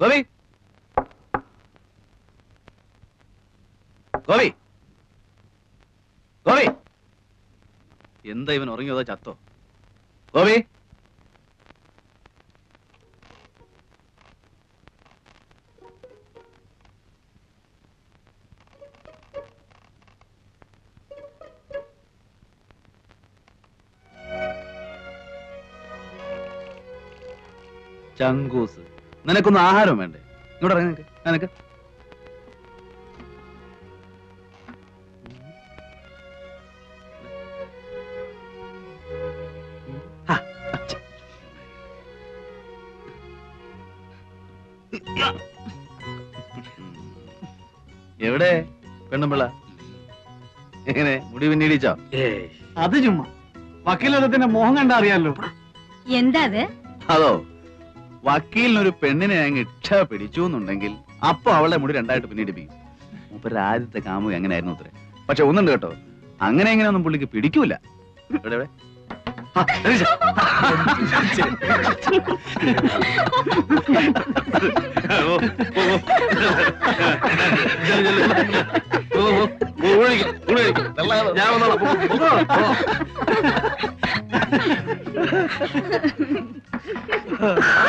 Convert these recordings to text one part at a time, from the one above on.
ഗോപി? ഗോപി? ഗോപി? എന്താ ഇവൻ ഉറങ്ങിയതോ ചത്തോ? ഗോപി? ചങ്കൂസ്. നിനക്കൊന്നും ആഹാരം വേണ്ടേ? ഇങ്ങോട്ട് ഇറങ്ങി നിനക്ക് നിനക്ക്. എവിടെ പെണ്ണുമ്പിള്ള? എങ്ങനെ മുടി പിന്നീടിച്ചോ അത് ചുമ്മാ. വക്കീലത്തിന്റെ മോഹം കണ്ടാ അറിയാലോ എന്താ അത്? അതോ? വക്കീലിനൊരു പെണ്ണിനെ അങ്ങ് ഇച്ഛ പിടിച്ചു എന്നുണ്ടെങ്കിൽ അപ്പൊ അവളെ മുടി രണ്ടായിട്ട് പിന്നീടിപ്പിക്കും മൂപ്പരുടെ ആദ്യത്തെ കാമു എങ്ങനെയായിരുന്നു അത്രേ പക്ഷെ ഒന്നുണ്ട് കേട്ടോ അങ്ങനെ എങ്ങനെ ഒന്നും പുള്ളിക്ക് പിടിക്കൂല എവിടെ, എവിടെ? ആ, രതീഷ്. ഓ, ഓ, ഓ. ചെല്ല്, ചെല്ല്. ഓ, ഓ, ഓ, കഴിക്ക്. തള്ളാതെ. ഞാൻ വന്നോളാം. പോ, പോ, പോ.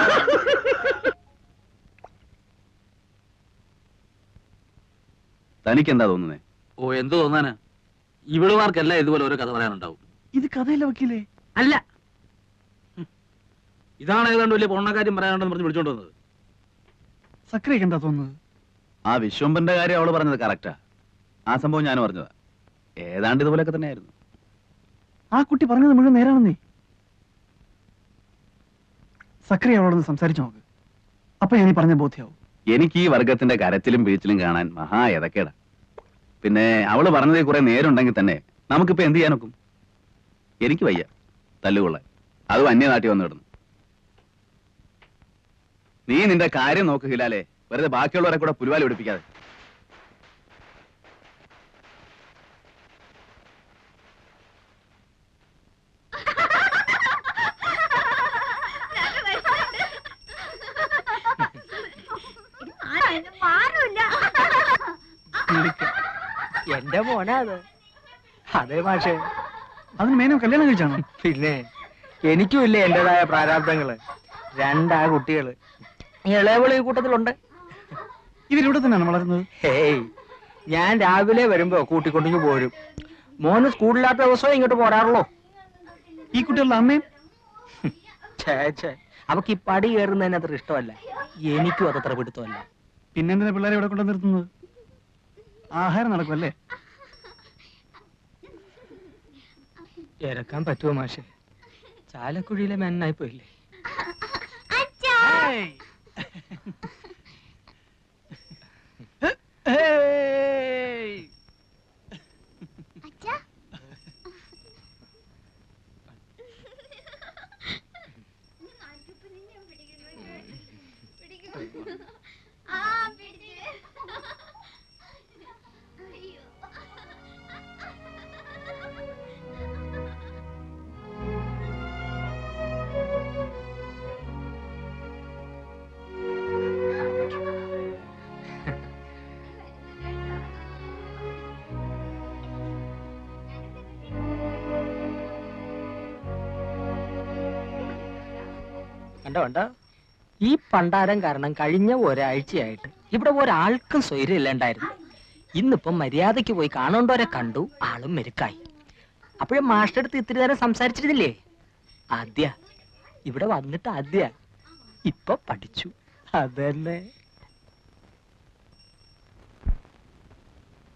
തനിക്ക് എന്താ തോന്നുന്നേ? ഓ എന്ത് തോന്നാനാ? ഇവിടുമാർക്കല്ല ഇതുപോലെ ഓരോ കഥ പറയാനുണ്ടാവും. ഇത് കഥയല്ല വക്കീലേ? അല്ല. ഇതാണ് ഏതാണ്ട് വലിയ പൊണ്ണക്കാര്യം പറയാനുണ്ടെന്ന് പറഞ്ഞ് വിളിച്ചോണ്ട് വന്നത്. സക്രിയക്ക് എന്താ തോന്നുന്നത്? ആ വിശ്വംബന്റെ കാര്യം അവൾ പറഞ്ഞത് കറക്റ്റാ. ആ സംഭവം ഞാൻ പറഞ്ഞതാ ഏതാണ്ട് ഇതുപോലൊക്കെ തന്നെയായിരുന്നു. ആ കുട്ടി പറഞ്ഞത് മുഴുവൻ നേരാണെന്നേ. സക്രിയ അവളോടൊന്ന് സംസാരിച്ചു നോക്ക്. അപ്പൊ ഞാൻ ഈ പറഞ്ഞ ബോധ്യാവും. എനിക്ക് ഈ വർഗത്തിന്റെ കരച്ചിലും വീച്ചിലും കാണാൻ മഹാ എതക്കേടാ. പിന്നെ അവൾ പറഞ്ഞതിൽ കുറെ നേരുണ്ടെങ്കിൽ തന്നെ നമുക്കിപ്പോ എന്ത് ചെയ്യാനൊക്കും എനിക്ക് വയ്യ. തല്ലുകൊള്ളാൻ. അതും അന്യനാട്ടി വന്നു കിടന്നു. നീ നിന്റെ കാര്യം നോക്ക് വെറുതെ ബാക്കിയുള്ളവരെ കൂടെ പുലുവാലി പിടിപ്പിക്കാതെ. എന്റെ മോനാ അത്. അതെ മാഷേ. അതിന് മേനോ കല്യാണം കഴിച്ചാണോ? പിന്നെ എനിക്കും ഇല്ലേ എന്റേതായ പ്രാരാബ്ദങ്ങൾ. രണ്ടാ കുട്ടികൾ. ഇളയവൾ ഈ കൂട്ടത്തിലുണ്ട്. ഇവരിവിടെ തന്നെയാണ് വളരുന്നത്? ഹേയ് ഞാൻ രാവിലെ വരുമ്പോ കൂട്ടിക്കൊണ്ടിങ്ങ് പോരും. മോന് സ്കൂളില്ലാത്ത ദിവസമേ ഇങ്ങോട്ട് പോരാറുള്ളോ. ഈ കുട്ടികളുടെ അമ്മയും? ഛേ ഛേ. അവക്ക് ഈ പടി കയറുന്നതിന് അത്ര ഇഷ്ടമല്ല. എനിക്കും അതത്ര പിടുത്തമല്ല. പിന്നെന്തിനാ പിള്ളേരെ ഇവിടെ കൊണ്ടു നിർത്തുന്നത്? ആഹാരം നടക്കുമല്ലേ ഇറക്കാൻ പറ്റുമോ മാഷെ? ചാലക്കുഴിയിലെ മെന്നായി പോയില്ലേ? കണ്ടോ കണ്ടോ ഈ പണ്ടാരം കാരണം കഴിഞ്ഞ ഒരാഴ്ചയായിട്ട് ഇവിടെ ഒരാൾക്കും സ്വൈര്യം ഇല്ലാണ്ടായിരുന്നു ഇന്നിപ്പം മര്യാദയ്ക്ക് പോയി കാണേണ്ടവരെ കണ്ടു ആളും മെരുക്കായി. അപ്പോഴും മാസ്റ്റർ അടുത്ത് ഇത്തിരി നേരം സംസാരിച്ചിരുന്നില്ലേ? ആദ്യ. ഇവിടെ വന്നിട്ട് ആദ്യ. ഇപ്പൊ പഠിച്ചു. അതന്നെ.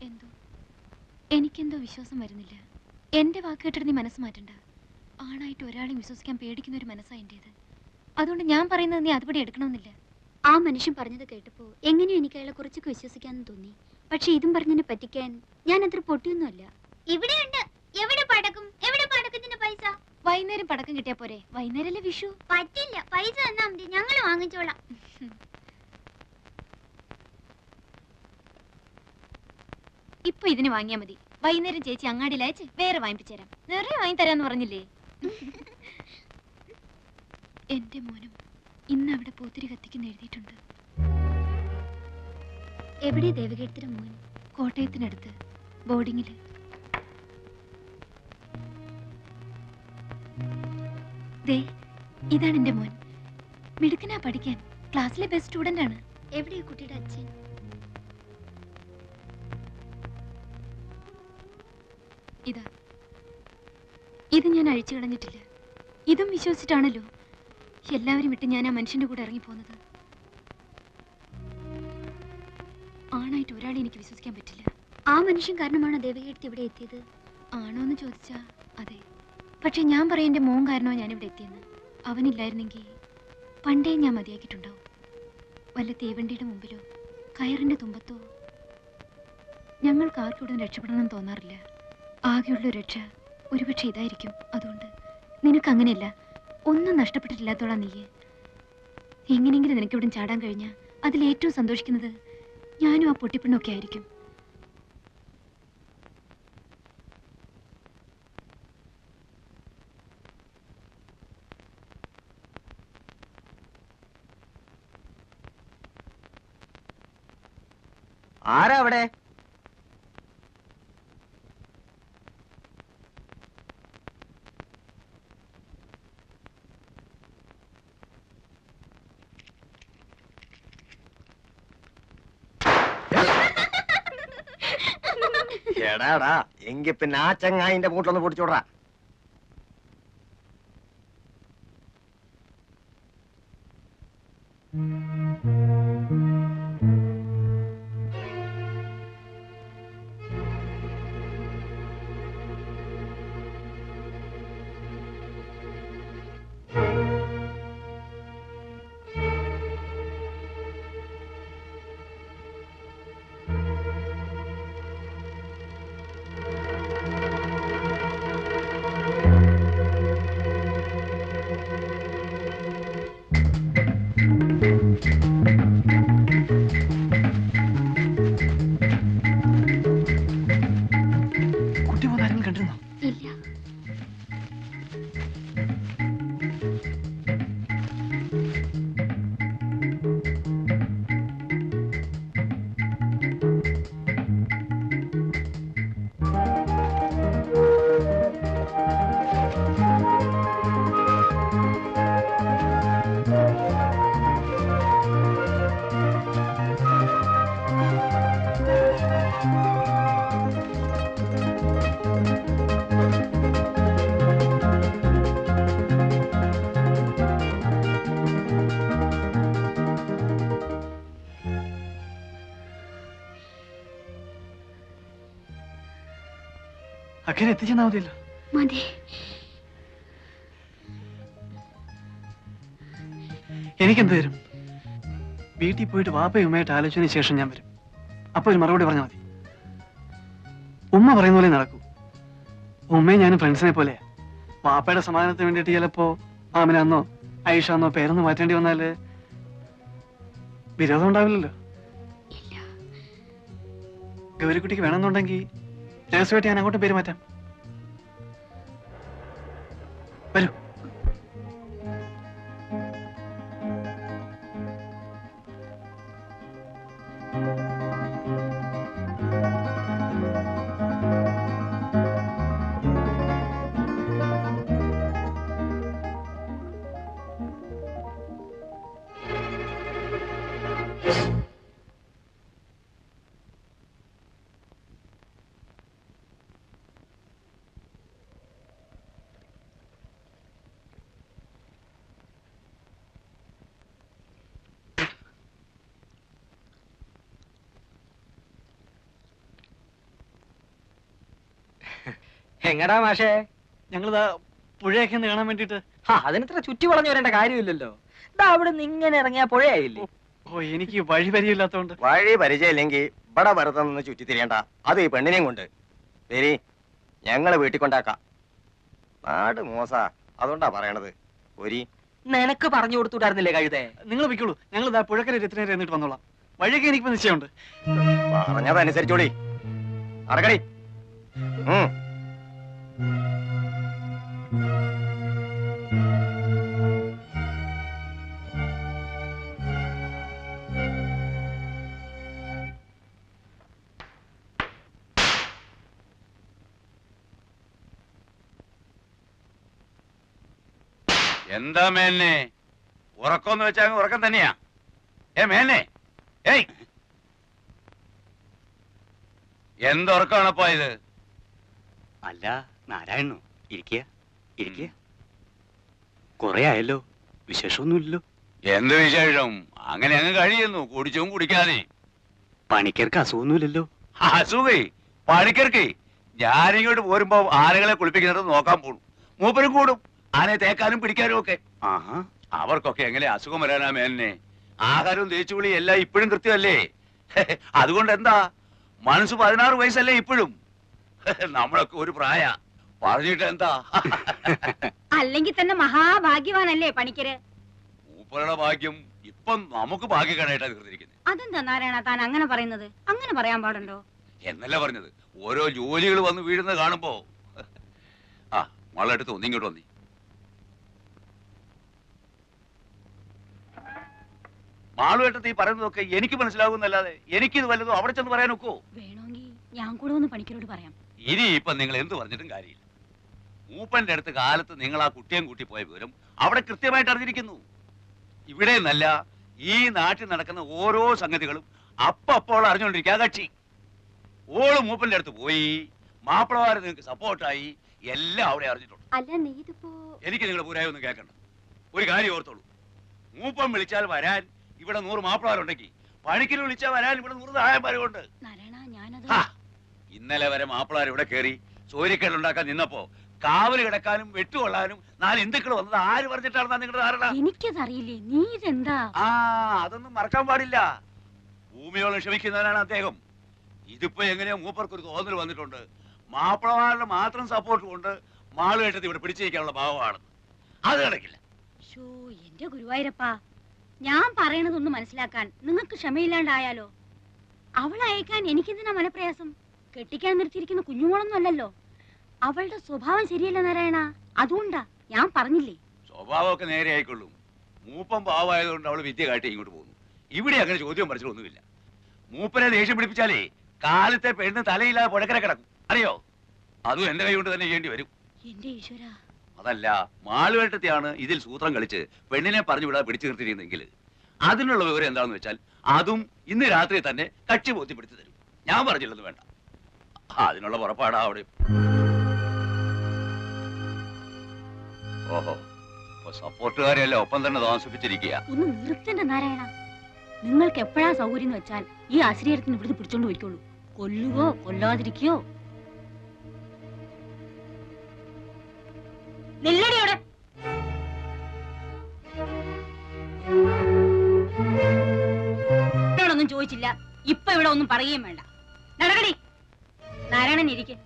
എന്തോ? എനിക്കെന്തോ വിശ്വാസം വരുന്നില്ല. എന്റെ വാക്ക് കേട്ടിട്ട് നീ മനസ്സ് മാറ്റണ്ട. ആണായിട്ട് ഒരാളെയും വിശ്വസിക്കാൻ പേടിക്കുന്ന ഒരു മനസ്സാ എന്റേത്. അതുകൊണ്ട് ഞാൻ പറയുന്നത് നീ അതുപടി എടുക്കണമെന്നില്ല. ആ മനുഷ്യൻ പറഞ്ഞത് കേട്ടപ്പോ എങ്ങനെയോ എനിക്ക് അയാളെ കുറച്ചൊക്കെ വിശ്വസിക്കാന്ന് തോന്നി. പക്ഷെ ഇതും പറഞ്ഞതിനെ പറ്റിക്കാൻ ഞാൻ അത്ര പൊട്ടിയൊന്നുമല്ല. ഇവിടെയുണ്ട്. എവിടെ പടക്കും? എവിടെ പടക്കത്തിന്റെ പൈസ? വൈകുന്നേരം പടക്കം കിട്ടിയാ പോരെ. വൈകുന്നേരല്ലേ വിഷു? പറ്റില്ല. പൈസ തന്നാ മതി. ഞങ്ങൾ വാങ്ങിച്ചോളാം. ഇപ്പൊ ഇതിന് വാങ്ങിയാ മതി. വൈകുന്നേരം ചേച്ചി അങ്ങാടിയിൽ അയച്ച് വേറെ വാങ്ങിപ്പിച്ചു തരാം നിറയെ വാങ്ങി തരാന്ന് പറഞ്ഞില്ലേ? എന്റെ മോനും ഇന്ന് അവിടെ പോത്തിരി കത്തിക്കുന്ന എഴുതിയിട്ടുണ്ട്. എവിടെ ദേവകേട്ടത്തിന്റെ മോൻ? കോട്ടയത്തിനടുത്ത് ബോർഡിങ്ങിൽ. ദേ ഇതാണ് എന്റെ മോൻ. മിടുക്കനാ പഠിക്കാൻ. ക്ലാസ്സിലെ ബെസ്റ്റ് സ്റ്റുഡന്റ് ആണ്. എവിടെയാ കുട്ടിയുടെ അച്ഛൻ? ഇതാ. ഇത് ഞാൻ അഴിച്ചു കളഞ്ഞിട്ടില്ല. ഇതും വിശ്വസിച്ചിട്ടാണല്ലോ. എല്ലാവരും വിട്ട് ഞാൻ ആ മനുഷ്യന്റെ കൂടെ ഇറങ്ങിപ്പോന്നത്. ആണായിട്ട് ഒരാളെ എനിക്ക് വിശ്വസിക്കാൻ പറ്റില്ല. ആ മനുഷ്യൻ കാരണമാണ് ദേവകീർത്തി ഇവിടെ എത്തിയത്. ആണോ എന്ന് ചോദിച്ചാ അതെ. പക്ഷെ ഞാൻ പറയാം എന്റെ മോൻ കാരണോ ഞാൻ ഇവിടെ എത്തിയെന്ന്. അവനില്ലായിരുന്നെങ്കിൽ പണ്ടേ ഞാൻ മതിയാക്കിയിട്ടുണ്ടാവും. വല്ല തീവണ്ടിയുടെ മുമ്പിലോ കയറിന്റെ തുമ്പത്തോ. ഞങ്ങൾക്ക് ആർക്കും ഇവിടെ രക്ഷപ്പെടണമെന്ന് തോന്നാറില്ല. ആകെയുള്ള രക്ഷ ഒരുപക്ഷെ ഇതായിരിക്കും. അതുകൊണ്ട് നിനക്ക് അങ്ങനെയല്ല. ഒന്നും നഷ്ടപ്പെട്ടിട്ടില്ലാത്തോളാ നീയെ. എങ്ങനെയെങ്കിലും നിനക്ക് ഇവിടെ ചാടാൻ കഴിഞ്ഞാൽ അതിൽ ഏറ്റവും സന്തോഷിക്കുന്നത് ഞാനും ആ പൊട്ടിപ്പെണ്ണൊക്കെ ആയിരിക്കും. ആരാ അവിടെ? എടാടാ എങ്കി പിന്നെ ആ ചങ്ങായിന്റെ മൂട്ടിലൊന്ന് പൊടിച്ചോടാ. അക്കരെ എത്തിച്ചെന്നാ മതിയല്ലോ മതി. എനിക്കെന്ത് തരും? വീട്ടിൽ പോയിട്ട് വാപ്പയും ഉമ്മയായിട്ട് ആലോചിച്ചതിന് ശേഷം ഞാൻ വരും. അപ്പൊ ഒരു മറുപടി പറഞ്ഞാൽ മതി. ഉമ്മ പറയുന്ന പോലെ നടക്കൂ. ഉമ്മയും ഞാനും ഫ്രണ്ട്സിനെ പോലെ വാപ്പയുടെ സമാധാനത്തിന് വേണ്ടിയിട്ട് ചിലപ്പോ ആമിനാന്നോ ഐഷാന്നോ പേരൊന്ന് മാറ്റേണ്ടി വന്നാൽ വിരോധം ഉണ്ടാവില്ലല്ലോ. ഗൗരിക്കുട്ടിക്ക് വേണമെന്നുണ്ടെങ്കിൽ രഹസ്യമായിട്ട് ഞാൻ അങ്ങോട്ട് പേര് മാറ്റാം. എങ്ങടാ മാഷേ? ഞങ്ങളിതാ പുഴയൊക്കെ ഒന്ന് വേണ്ടിട്ട് ആ അതിനിത്ര ചുറ്റി വളഞ്ഞു വരേണ്ട കാര്യമില്ലല്ലോ. ഇതാ അവിടെ നിന്ന് ഇങ്ങനെ ഇറങ്ങിയ പുഴയായില്ലേ? ഓ എനിക്ക് വഴി പരിചയമില്ലാത്തതുകൊണ്ട് വഴി പരിചയമില്ലെങ്കിൽ ഇവിടെ വെറുതെ നിന്ന് ചുറ്റി തിരിയണ്ട അത് ഈ പെണ്ണിനെയും കൊണ്ട്. വരി ഞങ്ങൾ വീട്ടിൽ കൊണ്ടാക്കാം. നാട് മോസ. അതുകൊണ്ടാ പറയണത്. ഒരി. നിനക്ക് പറഞ്ഞു കൊടുത്തുവിടായിരുന്നില്ലേ കഴുതേ? നിങ്ങൾ വെക്കുള്ളൂ ഞങ്ങൾ ഇതാ പുഴക്കര രത്തിനേരെ എന്നിട്ട് വന്നോളാം. വഴിയൊക്കെ എനിക്ക് നിശ്ചയമുണ്ട്. പറഞ്ഞതനുസരിച്ചോളി. അടക്കടി ഉം. എന്താ മേന്നെ ഉറക്കമെന്ന് വെച്ചാ വെച്ചാൽ ഉറക്കം തന്നെയാ. ഏ മേന്നെ ഏയ്! എന്തുറക്കമാണപ്പോ ഇത്? അല്ല നാരായണോ ഇരിക്കുക ഇരിക്കുക കൊറേ ആയല്ലോ. വിശേഷമൊന്നുമില്ലല്ലോ. എന്ത് വിശേഷം? അങ്ങനെ അങ്ങ് കഴിയുന്നു. കുടിച്ചും കുടിക്കാതെ. പണിക്കർക്ക് അസുഖമൊന്നുമില്ലല്ലോ. അസുഖേ പണിക്കർക്ക്. ഞാനിങ്ങോട്ട് പോരുമ്പോ ആനകളെ കുളിപ്പിക്കുന്നത് നോക്കാൻ പോകും മൂപ്പരും കൂടും. ആനയെ തേക്കാനും പിടിക്കാനും ഒക്കെ. ആഹാ. അവർക്കൊക്കെ എങ്ങനെ അസുഖം വരാനാ മേലിനെ ആഹാരവും തേച്ചുകുളി എല്ലാം ഇപ്പോഴും കൃത്യമല്ലേ? അതുകൊണ്ട് എന്താ മനസ്സ് പതിനാറ് വയസ്സല്ലേ ഇപ്പോഴും? നമ്മളൊക്കെ ഒരു പ്രായ. പറഞ്ഞിട്ട് എന്താ അല്ലെങ്കിൽ തന്നെ മഹാഭാഗ്യവാനല്ലേ പണിക്കര്? മൂപ്പരുടെ ഭാഗ്യം ഇപ്പം നമുക്ക് ഭാഗ്യക്കാരായിട്ടാ തീർന്നിരിക്കുന്നത് അതെന്താ നാരായണ താൻ അങ്ങനെ പറയുന്നത്? അങ്ങനെ പറയാൻ പാടുണ്ടോ? എന്നല്ല പറഞ്ഞത്. ഓരോ ജോലികൾ വന്ന് വീഴുന്നത് കാണുമ്പോ. ആ മളടുത്ത് ഒന്നിങ്ങോട്ട് വന്നി. മാളുവേട്ടത്ത് പറയുന്നതൊക്കെ എനിക്ക് മനസ്സിലാകുന്നല്ലാതെ എനിക്കിത് വല്ലതും അവിടെ ചെന്ന് പറയാൻ ഒക്കോ വേണമെങ്കിൽ ഞാൻ കൂടെ ഒന്ന് പണിക്കരോട് പറയാം. ഇനി ഇപ്പൊ നിങ്ങൾ എന്ത് പറഞ്ഞിട്ടും കാര്യമില്ല. മൂപ്പന്റെ അടുത്ത് കാലത്ത് നിങ്ങൾ ആ കുട്ടിയും കൂട്ടി പോയ വിവരം അവിടെ കൃത്യമായിട്ട് അറിഞ്ഞിരിക്കുന്നു. ഇവിടെ നല്ല ഈ നാട്ടിൽ നടക്കുന്ന ഓരോ സംഗതികളും അപ്പപ്പോൾ അറിഞ്ഞുകൊണ്ടിരിക്കുക ആ കക്ഷി. ഓൾ മൂപ്പന്റെ അടുത്ത് പോയി മാപ്പിളമാര് നിങ്ങൾക്ക് സപ്പോർട്ടായി എല്ലാം അവിടെ അറിഞ്ഞിട്ടുണ്ട്. അല്ല നീ ഇതിപ്പോ എനിക്ക് നിങ്ങളുടെ പൂരായി ഒന്നും കേൾക്കണ്ട. ഒരു കാര്യം ഓർത്തോളൂ. മൂപ്പം വിളിച്ചാൽ വരാൻ ഇവിടെ നൂറ് മാപ്പിളമാരുണ്ടെങ്കിൽ പണിക്കിന് വിളിച്ചാൽ വരാൻ ഇവിടെ നൂറ് ഹാ, ഇന്നലെ വരെ മാപ്പിളാർ ഇവിടെ കയറി സൂര്യക്കേടുണ്ടാക്കാൻ നിന്നപ്പോ കാവൽ കിടക്കാനും വെട്ടുകൊള്ളാനും നാല് ഹിന്ദുക്കൾ വന്നത് ആര് പറഞ്ഞിട്ടാണെന്നാ നിങ്ങളുടെ ധാരണ? എനിക്കതറിയില്ലേ നീ ഇതെന്താ ആ അതൊന്നും മറക്കാൻ പാടില്ല. ഭൂമിയോളം ക്ഷമിക്കുന്നവനാണ് അദ്ദേഹം. ഇതിപ്പോ എങ്ങനെയോ മൂപ്പർക്ക് ഒരു തോന്നൽ വന്നിട്ടുണ്ട്. മാപ്പിളമാരുടെ മാത്രം സപ്പോർട്ട് കൊണ്ട് മാളുകേട്ടത് ഇവിടെ പിടിച്ചിരിക്കാനുള്ള ഭാവമാണ്. അത് കിടക്കില്ല എന്റെ ഗുരുവായൂരപ്പാ ഞാൻ പറയണതൊന്നും മനസ്സിലാക്കാൻ നിങ്ങൾക്ക് ക്ഷമയില്ലാണ്ടായാലോ? അവൾ അയക്കാൻ എനിക്കെന്തിനാ മനപ്രയാസം? കെട്ടിക്കാൻ നിർത്തിയിരിക്കുന്ന കുഞ്ഞുമോളൊന്നും അല്ലല്ലോ. അവളുടെ സ്വഭാവം ശരിയല്ല നാരായണ. അതുകൊണ്ടാ ഞാൻ പറഞ്ഞില്ലേ? സ്വഭാവമൊക്കെ നേരെ ആയിക്കൊള്ളും. മൂപ്പം പാവമായതുകൊണ്ട് അവൾ വിദ്യ കാട്ടി ഇങ്ങോട്ട് പോകുന്നു. ഇവിടെ അങ്ങനെ ചോദ്യം പഠിച്ചിട്ടൊന്നുമില്ല. മൂപ്പനെ ദേഷ്യം പിടിപ്പിച്ചാലേ കാലത്തെ പെണ്ണ് തലയില്ലാതെ പുഴക്കര കിടക്കും. അറിയോ? അതും എന്റെ കൈ കൊണ്ട് തന്നെ ചെയ്യേണ്ടി വരും. എന്റെ ഈശ്വര. അതല്ല മാളുവേട്ടത്തെയാണ് ഇതിൽ സൂത്രം കളിച്ച് പെണ്ണിനെ പറഞ്ഞു വിടാതെ പിടിച്ചു നിർത്തിയിരുന്നെങ്കിൽ. അതിനുള്ള വിവരം എന്താണെന്ന് വെച്ചാൽ അതും ഇന്ന് രാത്രി തന്നെ കക്ഷി ബോധ്യപ്പെടുത്തി തരും. ഞാൻ പറഞ്ഞില്ലെന്ന് വേണ്ട. അതിനുള്ള പുറപ്പാടാ അവിടെ. ഓഹോ സപ്പോർട്ടുകാരെല്ലാം ഒപ്പം തന്നെ താമസിപ്പിച്ചിരിക്കുക. ഒന്ന് നിർത്തണ്ട നാരായണ. നിങ്ങൾക്ക് എപ്പോഴാ സൗകര്യം വെച്ചാൽ ഈ ആശ്രയത്തിന് ഇവിടുന്ന് പിടിച്ചോണ്ട് പോയിക്കോളൂ. കൊല്ലുകയോ കൊല്ലാതിരിക്കയോ? ഇപ്പൊ ഇവിടെ ഒന്നും പറയുകയും വേണ്ട. നടകടി നാരായണൻ ഇരിക്കെ.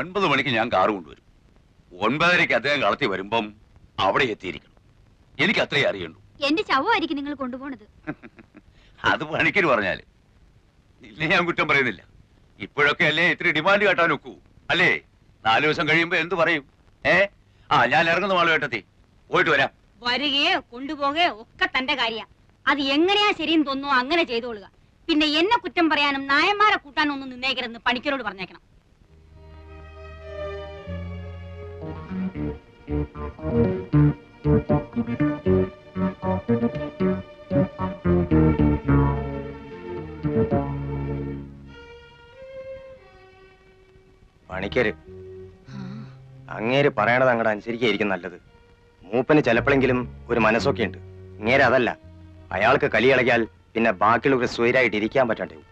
ഒൻപത് മണിക്ക് ഞാൻ കാറ് കൊണ്ടുവരും. ഒൻപതരയ്ക്ക് അദ്ദേഹം കളത്തി വരുമ്പം അവിടെ എത്തിയിരിക്കണം. എനിക്ക് അത്രേ അറിയുള്ളൂ. എന്റെ ശവമായിരിക്കും നിങ്ങൾ കൊണ്ടുപോണത്. അത് പണിക്കര് പറഞ്ഞാൽ. ഇല്ല ഞാൻ കുറ്റം പറയുന്നില്ല. ഇപ്പോഴൊക്കെ അല്ലേ ഇത്തിരി ഡിമാൻഡ് കേട്ടാൻ ഒക്കൂ. അല്ലേ? നാലു ദിവസം കഴിയുമ്പോ എന്ത് പറയും? ഏ? ആ ഞാൻ ഇറങ്ങുന്ന ആളു കേട്ടത്തി പോയിട്ട് വരാം. വരികയോ കൊണ്ടുപോകുകയോ ഒക്കെ തന്റെ കാര്യ. അത് എങ്ങനെയാ ശരിയെന്ന് തോന്നുന്നു അങ്ങനെ ചെയ്തോളുക. പിന്നെ എന്നെ കുറ്റം പറയാനും നായന്മാരെ കൂട്ടാനും ഒന്നും നിന്നേക്കരുതെന്ന് പണിക്കരോട് പറഞ്ഞേക്കണം. പണിക്കര് അങ്ങേര് പറയണത് അങ്ങടെ അനുസരിക്കായിരിക്കും നല്ലത്. മൂപ്പന് ചിലപ്പോഴെങ്കിലും ഒരു മനസ്സൊക്കെ ഉണ്ട് ഇങ്ങേര് അതല്ല അയാൾക്ക് കളി ഇളകിയാൽ പിന്നെ ബാക്കിയുള്ളവർ സ്വൈരായിട്ട് ഇരിക്കാൻ പറ്റാണ്ടാവും